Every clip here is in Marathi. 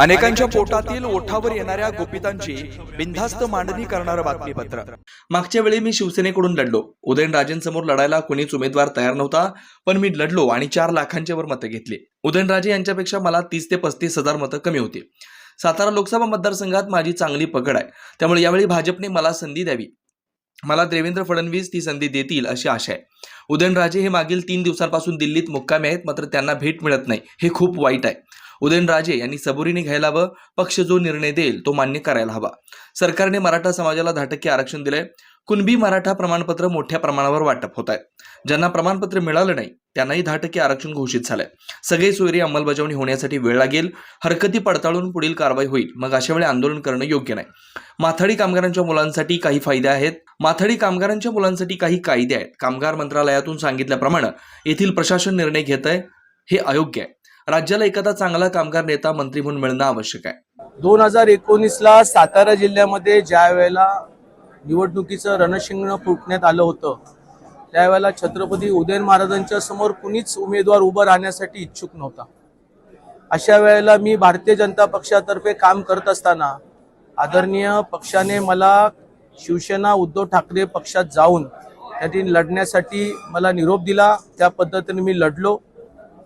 अनेकांच्या पोटातील ओठावर येणाऱ्या गोपितांची बिनधास्त मांडणी करणारं बातमीपत्र. मागच्या वेळी मी शिवसेनेकडून लढलो. उदयनराजेंसमोर लढायला कुणीच उमेदवार तयार नव्हता पण मी लढलो आणि चार लाखांच्या वर मतं घेतली. उदयनराजे यांच्यापेक्षा मला तीस ते पस्तीस हजार मतं कमी होती. सातारा लोकसभा मतदारसंघात माझी चांगली पकड आहे. त्यामुळे यावेळी भाजपने मला संधी द्यावी. मला देवेंद्र फडणवीस ती संधी देतील अशी आशा आहे. उदयनराजे हे मागील तीन दिवसांपासून दिल्लीत मुक्कामी आहेत मात्र त्यांना भेट मिळत नाही. हे खूप वाईट आहे. उदयनराजे यांनी सबुरीने घ्यायला हवं पक्ष जो निर्णय देईल तो मान्य करायला हवा. सरकारने मराठा समाजाला दहा टक्के आरक्षण दिलंय. कुणबी मराठा प्रमाणपत्र मोठ्या प्रमाणावर वाटप होत आहे. ज्यांना प्रमाणपत्र मिळालं नाही त्यांनाही दहा टक्के आरक्षण घोषित झालंय. सगळी सोयरी अंमलबजावणी होण्यासाठी वेळ लागेल. हरकती पडताळून पुढील कारवाई होईल. मग अशा वेळी आंदोलन करणं योग्य नाही. माथाडी कामगारांच्या मुलांसाठी काही फायदे आहेत. माथाडी कामगारांच्या मुलांसाठी काही कायदे आहेत. कामगार मंत्रालयातून सांगितल्याप्रमाणे येथील प्रशासन निर्णय घेत आहे हे अयोग्य आहे. राज्याला एखादा चांगला कामगार नेता मंत्री म्हणून मिळणं आवश्यक आहे. दोन हजार एकोणीसला सातारा जिल्ह्यामध्ये ज्या वेळेला निवडणुकीचं रणशिंगण फुटण्यात आलं होतं त्यावेळेला छत्रपती उदयन महाराजांच्या समोर कुणीच उमेदवार उभं राहण्यासाठी इच्छुक नव्हता. अशा वेळेला मी भारतीय जनता पक्षातर्फे काम करत असताना आदरणीय पक्षाने मला शिवसेना उद्धव ठाकरे पक्षात जाऊन त्यातील लढण्यासाठी मला निरोप दिला. त्या पद्धतीने मी लढलो.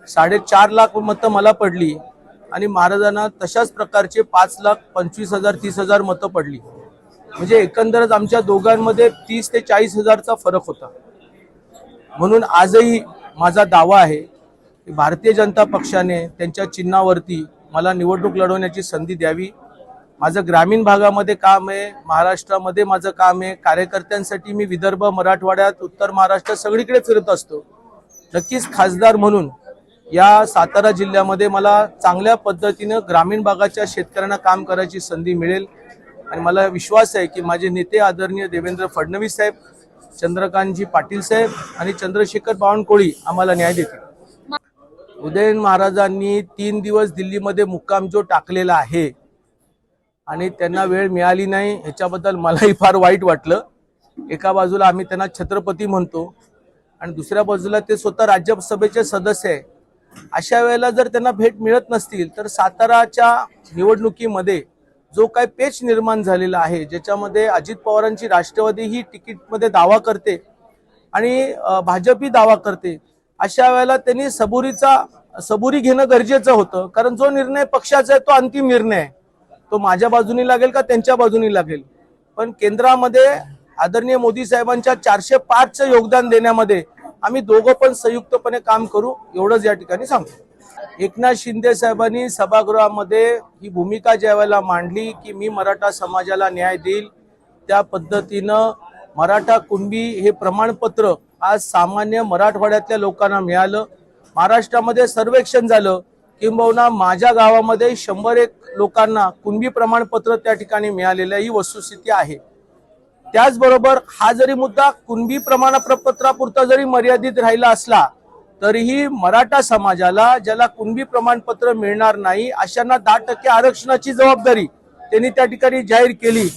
साडेचार लाख मतं मला पडली आणि महाराजांना तशाच प्रकारचे पाच लाख पंचवीस हजार तीस हजार मतं पडली. म्हणजे एकंदरच आमच्या दोघांमध्ये तीस ते चाळीस हजारचा फरक होता. म्हणून आजही माझा दावा आहे की भारतीय जनता पक्षाने त्यांच्या चिन्हावरती मला निवडणूक लढवण्याची संधी द्यावी. माझं ग्रामीण भागामध्ये काम आहे महाराष्ट्रामध्ये माझं काम आहे कार्यकर्त्यांसाठी मी विदर्भ मराठवाड्यात उत्तर महाराष्ट्र सगळीकडे फिरत असतो. नक्कीच खासदार म्हणून या सातारा जिल्ह्यामध्ये मला चांगल्या पद्धतीनं ग्रामीण भागाच्या शेतकऱ्यांना काम करायची संधी मिळेल. आणि मला विश्वास आहे की माझे नेते आदरणीय देवेंद्र फडणवीस साहेब चंद्रकांतजी पाटील साहेब आणि चंद्रशेखर बावनकुळी आम्हाला न्याय देतील. उदयन महाराजांनी तीन दिवस दिल्लीमध्ये मुक्काम जो टाकलेला आहे आणि त्यांना वेळ मिळाली नाही ह्याच्याबद्दल मलाही फार वाईट वाटलं. एका बाजूला आम्ही त्यांना छत्रपती म्हणतो आणि दुसऱ्या बाजूला ते स्वतः राज्यसभेचे सदस्य आहे. अशा वेळेला जर त्यांना भेट मिळत नसतील तर साताराच्या निवडणुकीमध्ये जो काय पेच निर्माण झालेला आहे ज्याच्यामध्ये अजित पवारांची राष्ट्रवादी ही तिकीटमध्ये दावा करते आणि भाजपही दावा करते अशा वेळेला त्यांनी सबुरीचा सबुरी घेणं गरजेचं होतं. कारण जो निर्णय पक्षाचा आहे तो अंतिम निर्णय आहे. तो माझ्या बाजूनी लागेल का त्यांच्या बाजूनी लागेल? पण केंद्रामध्ये आदरणीय मोदी साहेबांच्या चारशे पाचचं योगदान देण्यामध्ये आम्ही दोघं पण संयुक्तपणे काम करू एवढंच या ठिकाणी सांगतो एकनाथ शिंदे साहेबांनी सभागृहामध्ये ही भूमिका ज्या वेळेला मांडली की मी मराठा समाजाला न्याय देईल त्या पद्धतीनं मराठा कुणबी हे प्रमाणपत्र आज सामान्य मराठवाड्यातल्या लोकांना मिळालं. महाराष्ट्रामध्ये सर्वेक्षण झालं किंबहुना माझ्या गावामध्ये शंभर एक लोकांना कुणबी प्रमाणपत्र त्या ठिकाणी मिळालेलं ही वस्तुस्थिती आहे. त्याचबरोबर हा जरी मुद्दा कुणबी प्रमाणपत्रापुरता जरी मर्यादित राहिला असला तरीही मराठा समाजाला ज्याला कुणबी प्रमाणपत्र मिळणार नाही अशांना दहा टक्के आरक्षणाची जबाबदारी त्यांनी त्या ठिकाणी जाहीर केली.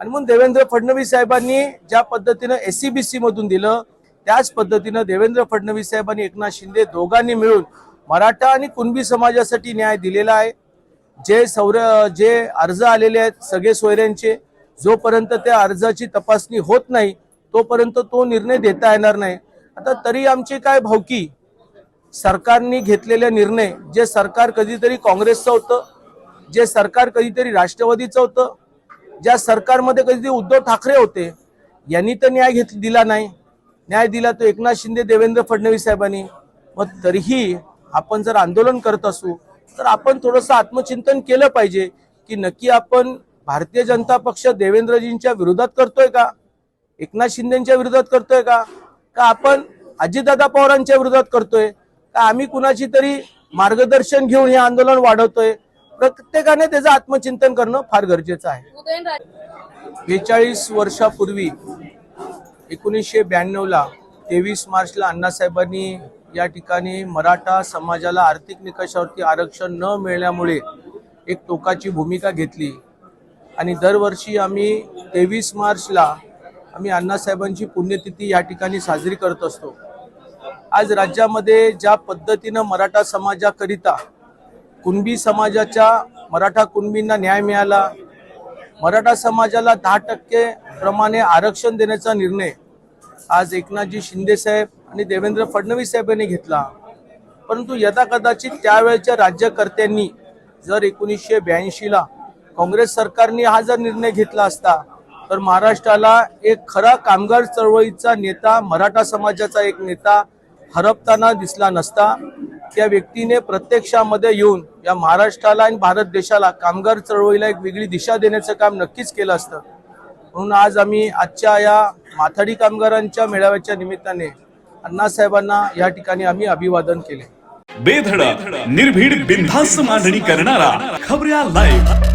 आणि म्हणून देवेंद्र फडणवीस साहेबांनी ज्या पद्धतीनं एस सी बी मधून दिलं त्याच पद्धतीनं देवेंद्र फडणवीस साहेबांनी एकनाथ शिंदे दोघांनी मिळून मराठा आणि कुणबी समाजासाठी न्याय दिलेला आहे. जे सौर जे अर्ज आलेले आहेत सगळे सोयऱ्यांचे जोपर्यंत त्या अर्जाची तपासणी होत नाही तोपर्यंत तो निर्णय देता येणार नाही. आता तरी आमची काय भावकी? सरकारने घेतलेले निर्णय जे सरकार कधीतरी काँग्रेसचं होतं जे सरकार कधीतरी राष्ट्रवादीचं होतं ज्या सरकारमध्ये कधीतरी उद्धव ठाकरे होते यांनी तर न्याय घेत दिला नाही. न्याय दिला तो एकनाथ शिंदे देवेंद्र फडणवीस साहेबांनी. मग तरीही आपण जर आंदोलन करत असू तर आपण थोडंसं आत्मचिंतन केलं पाहिजे की नक्की आपण भारतीय जनता पक्ष देवेंद्रजींच्या विरोधात करतोय का? एकनाथ शिंदेच्या विरोधात करतोय का? का आपण अजितदादा पवारांच्या विरोधात करतोय? का आम्ही कुणाची तरी मार्गदर्शन घेऊन हे आंदोलन वाढवतोय? प्रत्येकाने त्याचं आत्मचिंतन करणं फार गरजेचं आहे. बेचाळीस वर्षापूर्वी एकोणीसशे ब्याण्णवला तेवीस मार्चला अण्णासाहेबांनी या ठिकाणी मराठा समाजाला आर्थिक निकषावरती आरक्षण न मिळण्यामुळे एक टोकाची भूमिका घेतली. आणि दरवर्षी आम्ही तेवीस मार्चला आम्ही अण्णासाहेबांची पुण्यतिथी या ठिकाणी साजरी करत असतो. आज राज्यामध्ये ज्या पद्धतीनं मराठा समाजाकरिता कुणबी समाजाच्या मराठा कुणबींना न्याय मिळाला मराठा समाजाला दहा टक्के प्रमाणे आरक्षण देण्याचा निर्णय आज एकनाथजी शिंदेसाहेब आणि देवेंद्र फडणवीस साहेबांनी घेतला. परंतु यदा कदाचित त्यावेळच्या राज्यकर्त्यांनी जर एकोणीसशे ब्याऐंशीला काँग्रेस सरकारने हा जर निर्णय घेतला असता तर महाराष्ट्राला एक खरा कामगार चळवळीचा नेता मराठा समाजाचा एक नेता हरपताना दिसला नसता. त्या व्यक्तीने प्रत्यक्षामध्ये येऊन या महाराष्ट्राला आणि भारत देशाला कामगार चळवळीला एक वेगळी दिशा देण्याचं काम नक्कीच केलं असतं. म्हणून आज आम्ही आजच्या या माथाडी कामगारांच्या मेळाव्याच्या निमित्ताने अण्णासाहेबांना या ठिकाणी आम्ही अभिवादन केले. बेधडक निर्भीड बिनधास्त मांडणी करणारा खबऱ्या लाईव्ह